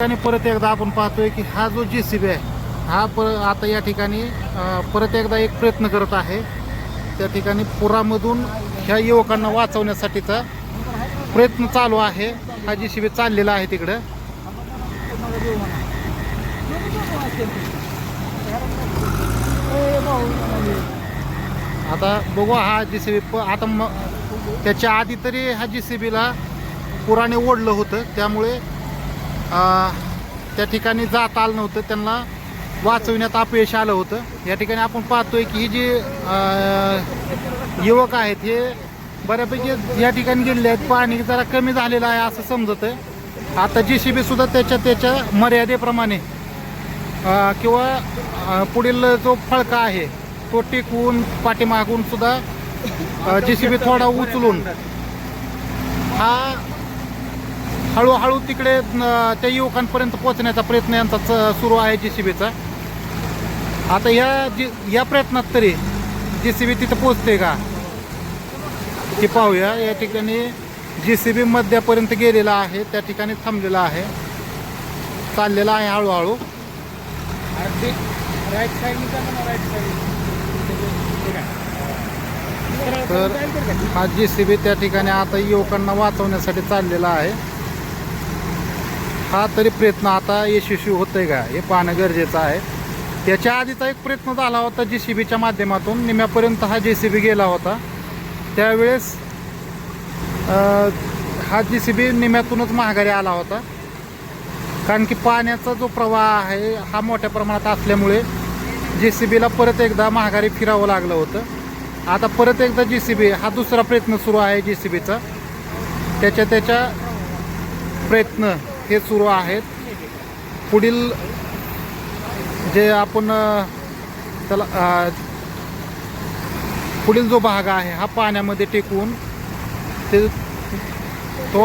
ठिकाणी परत एकदा आपण पाहतोय की हा जो जे सी बी आहे हा पर आता या ठिकाणी परत एकदा एक प्रयत्न करत आहे. त्या ठिकाणी पुरामधून ह्या युवकांना वाचवण्यासाठीचा प्रयत्न चालू आहे. हा जे सी बी चाललेला आहे तिकडं. आता बघू हा जे सी बी आता मग त्याच्या आधी तरी हा जी सी बीला पुराने ओढलं होतं. त्यामुळे त्या ठिकाणी जात आलं नव्हतं. त्यांना वाचविण्यात अपयश आलं होतं. या ठिकाणी आपण पाहतोय की ही जी युवक आहेत हे बऱ्यापैकी या ठिकाणी गेलेले आहेत. पाणी जरा कमी झालेलं आहे असं समजत आहे. आता जी सी बी सुद्धा त्याच्या त्याच्या मर्यादेप्रमाणे किंवा पुढील जो फळका आहे तो टिकवून पाठीमागून सुद्धा जे सी बी थोडा उचलून हा हळूहळू तिकडे त्या युवकांपर्यंत पोहोचण्याचा प्रयत्न यांचा सुरू आहे जे सी बीचा आता या जी या प्रयत्नात तरी जे सी बी तिथं पोचते का? ते पाहूया. या ठिकाणी जे सी बी मध्यापर्यंत गेलेला आहे त्या ठिकाणी थांबलेला आहे. चाललेला आहे हळूहळू. राईट साईड तर हा जे सी बी त्या ठिकाणी आता युवकांना वाचवण्यासाठी चाललेला आहे. हा तरी प्रयत्न आता यशस्वी होतोय का? हे पाहणं गरजेचं आहे. त्याच्या आधीचा एक प्रयत्न झाला होता जे सी बीच्या माध्यमातून. निम्यापर्यंत हा जे सी बी गेला होता. त्यावेळेस हा जे सी बी निम्यातूनच महागारी आला होता. कारण की पाण्याचा जो प्रवाह आहे हा मोठ्या प्रमाणात असल्यामुळे जे सी बीला परत एकदा महागारी फिरावं लागलं होतं. आता परत एकदा जी सी बी हा दुसरा प्रयत्न सुरू आहे जी सी बीचा त्याच्या त्याच्या प्रयत्न हे सुरू आहेत. पुढील जे आपण त्याला पुढील जो भाग आहे हा पाण्यामध्ये टेकून ते तो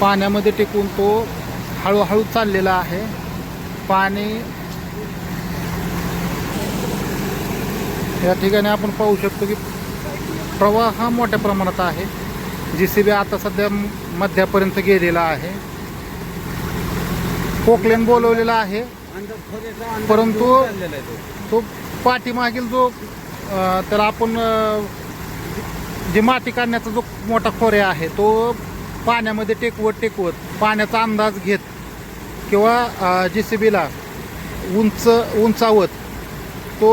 पाण्यामध्ये टेकून तो हळूहळू चाललेला आहे. पाणी या ठिकाणी आपण पाहू शकतो की प्रवाह हा मोठ्या प्रमाणात आहे. जी सी बी आता सध्या मध्यापर्यंत गेलेला आहे. पोकलेन बोलवलेला आहे. परंतु तो पाठीमागील जो तर त्याला आपण जे माती काढण्याचा जो मोठा खोरे आहे तो पाण्यामध्ये टेकवत टेकवत पाण्याचा अंदाज घेत किंवा जे सी बीला उंच उंचावत तो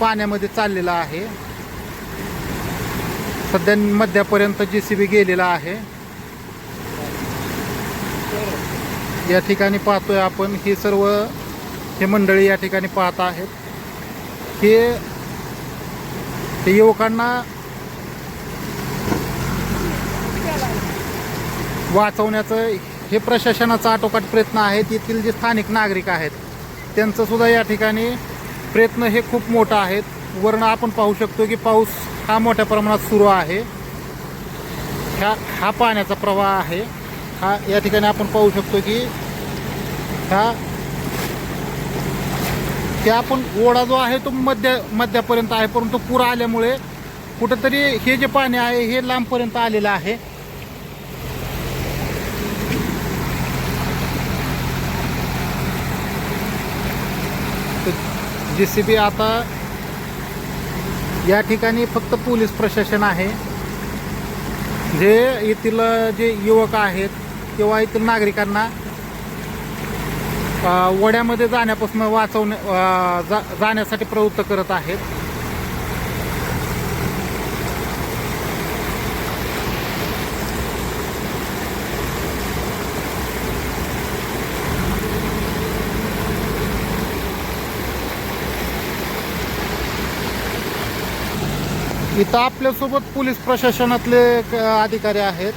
पाण्यामध्ये चाललेला आहे. सध्या मध्यापर्यंत जे सी बी गेलेला आहे. या ठिकाणी पाहतोय आपण ही सर्व हे मंडळी या ठिकाणी पाहत आहेत. हे युवकांना वाचवण्याचं हे प्रशासनाचा आटोकाट प्रयत्न आहे. येथील जे स्थानिक नागरिक आहेत त्यांचंसुद्धा या ठिकाणी प्रयत्न हे खूप मोठं आहेत. वर्ण आपण पाहू शकतो की पाऊस हा मोठ्या प्रमाणात सुरू आहे. ह्या हा पाण्याचा प्रवाह आहे. हा या ठिकाणी आपण पाहू शकतो की ह्या ते आपण ओढा जो आहे तो मध्य मध्यापर्यंत आहे परंतु पूर आल्यामुळे कुठंतरी हे जे पाणी आहे हे लांबपर्यंत आलेलं आहे. जे सी बी आता या ठिकाणी फक्त पोलीस प्रशासन आहे. जे येथील जे युवक आहेत किंवा येथील नागरिकांना वड्यामध्ये जाण्यापासून वाचवण्या जा जाण्यासाठी प्रवृत्त करत आहेत. इथं आपल्यासोबत पोलीस प्रशासनातले अधिकारी आहेत.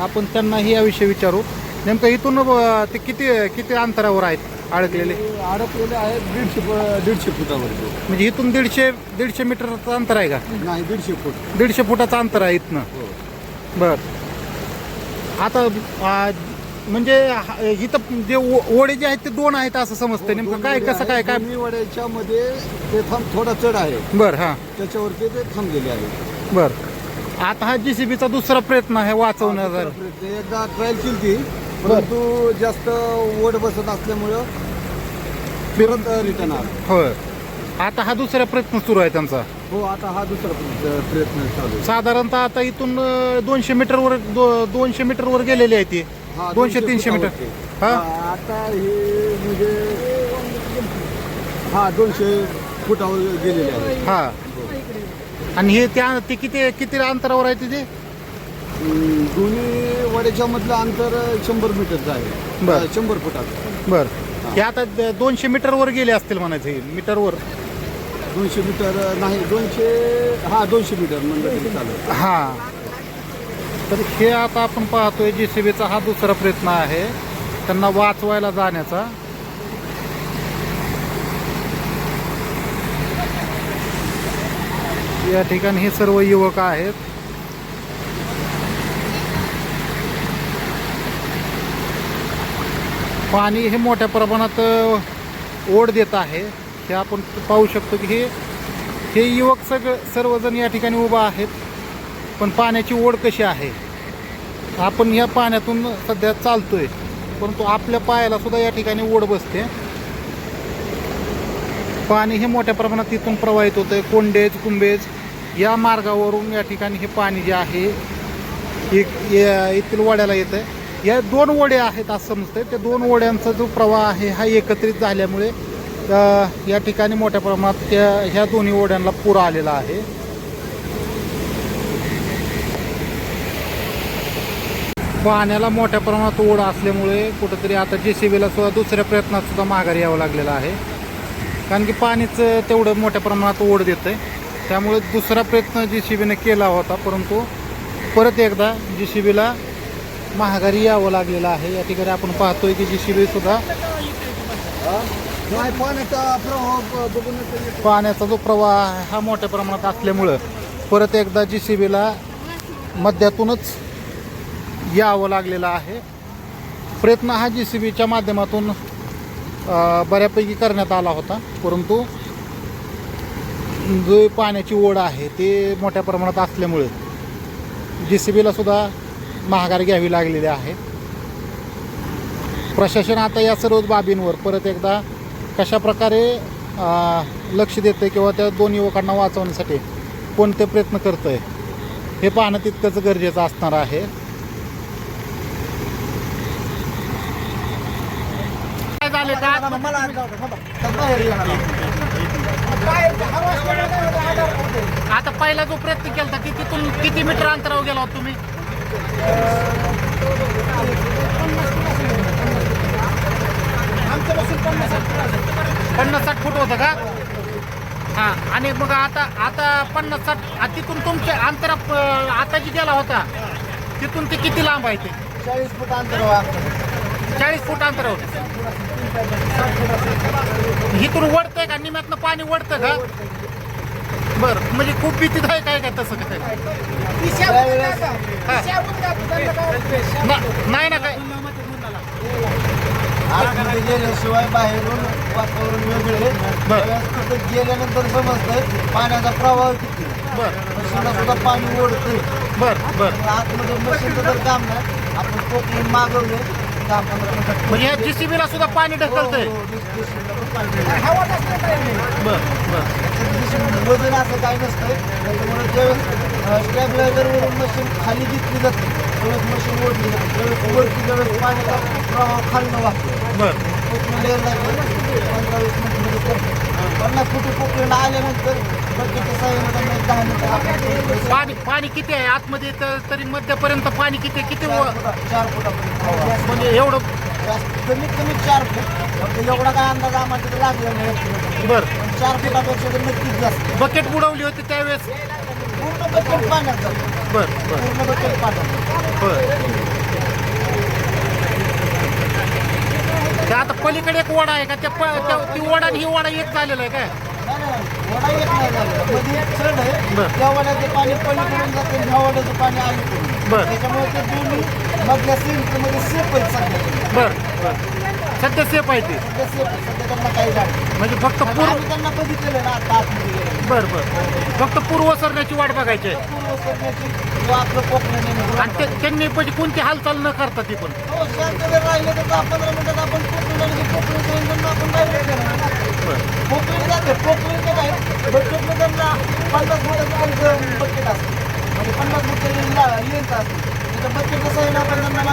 आपण त्यांनाही याविषयी विचारू. नेमकं इथून ते किती किती अंतरावर आहेत अडकलेले? अडकलेले आहेत दीडशे दीडशे फुटावरती. म्हणजे इथून दीडशे दीडशे मीटरचं अंतर आहे का? नाही दीडशे फूट. दीडशे फुटाचं अंतर आहे इथनं. हो. बर. आता आ, म्हणजे हा- इथं जे ओ- ओढे जे आहेत ते दोन आहेत असं समजतं नेमकं. काय कसं काय काय? दोन्ही वड्याच्या मध्ये ते थांब थोडा चढ आहे. बर हां. त्याच्यावरती ते थांबलेले आहे बर. आता हा जीसीबीचा दुसरा प्रयत्न आहे वाचवण्याचा. ते एकदा ट्रायल केली ती परंतु जास्त ओढ बसत असल्यामुळं फिरत रिटर्न आला. होय. आता हा दुसरा प्रयत्न सुरू आहे त्यांचा. हो आता हा दुसरा प्र- प्रयत्न चालू आहे. साधारणतः आता इथून अं, दोनशे मीटरवर दो- दोनशे मीटरवर गेलेली आहे ती. हा, दोनशे तीनशे मीटर. फुटावरती. हा? आता हे म्हणजे हा दोनशे फुटावर गेलेले आहे हा. आणि हे त्या ते किती किती अंतरावर आहे तिथे? दोन्ही वड्याच्या मधलं अंतर शंभर मीटरचं आहे बरं. अं, शंभर फुटाचं बर. हे आता द- दोनशे मीटरवर गेले असतील म्हणायचं हे मीटरवर. दोनशे मीटर नाही दोनशे हा दोनशे मीटर म्हणलं तरी चालेल. हा. तर हे आता आपण पाहतोय जे सी बीचा हा दुसरा प्रयत्न आहे. त्यांना वाचवायला जाण्याचा. या ठिकाणी हे सर्व युवक आहेत. पाणी हे मोठ्या प्रमाणात ओढ देत आहे. हे आपण पाहू शकतो की हे हे युवक सगळं सर्वजण या ठिकाणी उभा आहेत. पण पाण्याची ओढ कशी आहे? आपण या पाण्यातून सध्या चालतोय परंतु आपल्या पायाला सुद्धा या ठिकाणी ओढ बसते. पाणी हे मोठ्या प्रमाणात तिथून प्रवाहित होतंय कोंडेज कुंभेज या मार्गावरून या ठिकाणी हे पाणी जे आहे एक या- येथील वड्याला येतं आहे या दोन ओढे आहेत असं समजतंय. त्या दोन ओढ्यांचा जो प्रवाह आहे हा एकत्रित झाल्यामुळे या ठिकाणी मोठ्या प्रमाणात त्या ह्या दोन्ही ओढ्यांना पूर आलेला आहे. पाण्याला मोठ्या प्रमाणात ओढ असल्यामुळे कुठंतरी आता जे सी बीला सुद्धा दुसऱ्या प्रयत्नात सुद्धा माघारी यावं लागलेलं आहे. कारण की पाणीच तेवढं मोठ्या प्रमाणात ओढ देतं आहे त्यामुळे दुसरा प्रयत्न जी सी बीने केला होता परंतु परत एकदा जी सी बीला महागारी यावं लागलेलं आहे. या ठिकाणी आपण पाहतोय की जी सी बी सुद्धा पाण्याचा जो प्रवाह हा मोठ्या प्रमाणात असल्यामुळं परत एकदा जी सी बीला मध्यातूनच यावं लागलेलं आहे. प्रयत्न हा जी सी बीच्या माध्यमातून बऱ्यापैकी करण्यात आला होता. परंतु जो पाण्याची ओढ आहे ते मोठ्या प्रमाणात असल्यामुळे जी सी बीला सुद्धा महागारी घ्यावी लागलेली आहे. प्रशासन आता या सर्व बाबींवर परत एकदा कशा प्रकारे लक्ष देतं किंवा त्या दोन युवकांना वाचवण्यासाठी कोणते प्रयत्न करतं आहे हे पाहणं तितकंच गरजेचं असणार आहे. झाले का आता पहिला जो प्रयत्न केला की तिथून किती मीटर अंतरावर गेला होता तुम्ही? पन्नास साठ फूट होतं का? हा आणि मग आता आता पन्नास साठ तिथून तुमचे अंतर आता जी गेला होता. तिथून ते किती लांब आहे ते? चाळीस फूट अंतर चाळीस फूट अंतरावर इथून वडतंय का? निम्यातनं पाणी वडतं का? बर म्हणजे खूप भीतीदायक आहे का तसं काय नाही ना काय? आतमध्ये गेल्याशिवाय बाहेरून वातावरण वेगळे त्यावेळेस गेल्यानंतर समजतंय पाण्याचा प्रवाह किती बर. मशीनला सुद्धा पाणी ओढतंय. बर बर. आतमध्ये मशीनचं जर काम नाही आपण पोकळून मागवले दहा पंधरा मिनिटात म्हणजे या जीसीबीला सुद्धा पाणी ढकलतंय. हो. बर बर. त्याच्यात वजन असं काही नसतंय. त्याच्यामुळे ज्यावेळेस स्टॅबिलायझरवरून मशीन खाली घेतली जाते त्यावेळेस मशीन ओढली जाते. त्यावेळेस वरती ज्यावेळेस पाण्याचा प्रवाह खालनं वाहतो. बर. पंधरा वीस पन्नास फुटी कोकणीला आल्यानंतर बकेटच्या साह्याने दहा मिनिटं पाणी पाणी किती आहे? आतमध्ये तर तरी मध्यापर्यंत पाणी किती किती चार चार फुटापर्यंत म्हणजे एवढं जास्त कमीत कमी चार फूट एवढा काय अंदाज आम्हाला तिथे लागला नाही बर. चार फुटापेक्षा तर नक्कीच जास्त बकेट बुडवली होती त्यावेळेस? पूर्ण बकेट पाण्यात बरं बर. पूर्ण बकेट पाण्यात बर. ते आता पलीकडे एक ओढा आहे का? त्या प- त्या- ती ओढा आणि ही ओढा एक झालेला आहे काय? वडा येत नाही झालं. मध्ये एक चढ आहे. बरं. त्या वड्याचं पाणी पलीकडून जातं आणि ह्या वड्याचं पाणी आलीकडून बरं. त्याच्यामुळे ते दोन्ही मधल्या सिंकमध्ये सेफ आहेत सध्या बर बर. सध्या सेफ आहे ते म्हणजे फक्त पूर्व त्यांना बघितलेलं ना आता बरं बरं. फक्त पूर्व सरण्याची वाट बघायची आहे. पूर्व आपलं आणि त्यांनी म्हणजे कोणती हालचाल न करता ती पण. हो राहिलं तर पंधरा आपण आपण पन्नास म्हणजे पन्नास कसं आपण त्यांना